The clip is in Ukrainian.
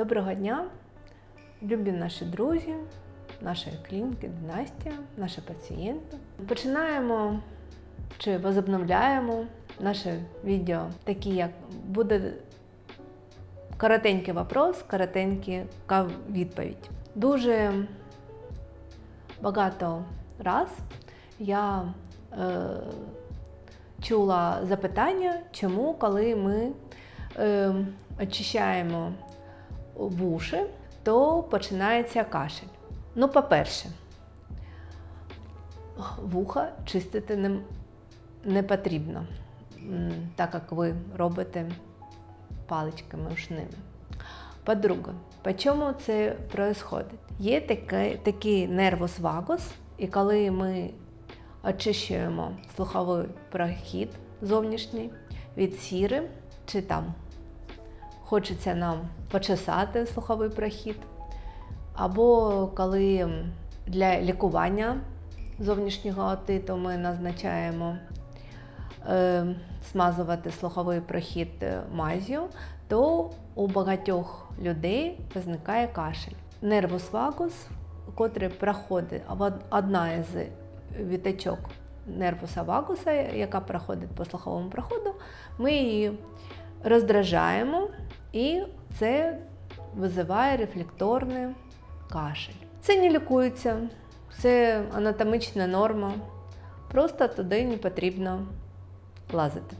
Доброго дня, любі наші друзі, наші клініки, династія, наші пацієнти. Починаємо чи возобновляємо наше відео, такі як буде коротенький вопрос, коротенька відповідь. Дуже багато раз я е, чула запитання, чому, коли ми е, очищаємо вуші, то починається кашель. Ну, по-перше, вуха чистити не, не потрібно, так як ви робите паличками ушними. По-друге, по чому це відбувається? Є таке, такий нервус вагус, і коли ми очищуємо слуховий прохід зовнішній від сіри, чи там хочеться нам почесати слуховий прохід, або коли для лікування зовнішнього отиту ми назначаємо е, смазувати слуховий прохід е, мазю, то у багатьох людей виникає кашель. Нервус вагус, котрий проходить одна із вітачок нервуса вагуса, яка проходить по слуховому проходу, ми її роздражаємо, і це визиває рефлекторний кашель. Це не лікується, це анатомічна норма. Просто туди не потрібно лазити.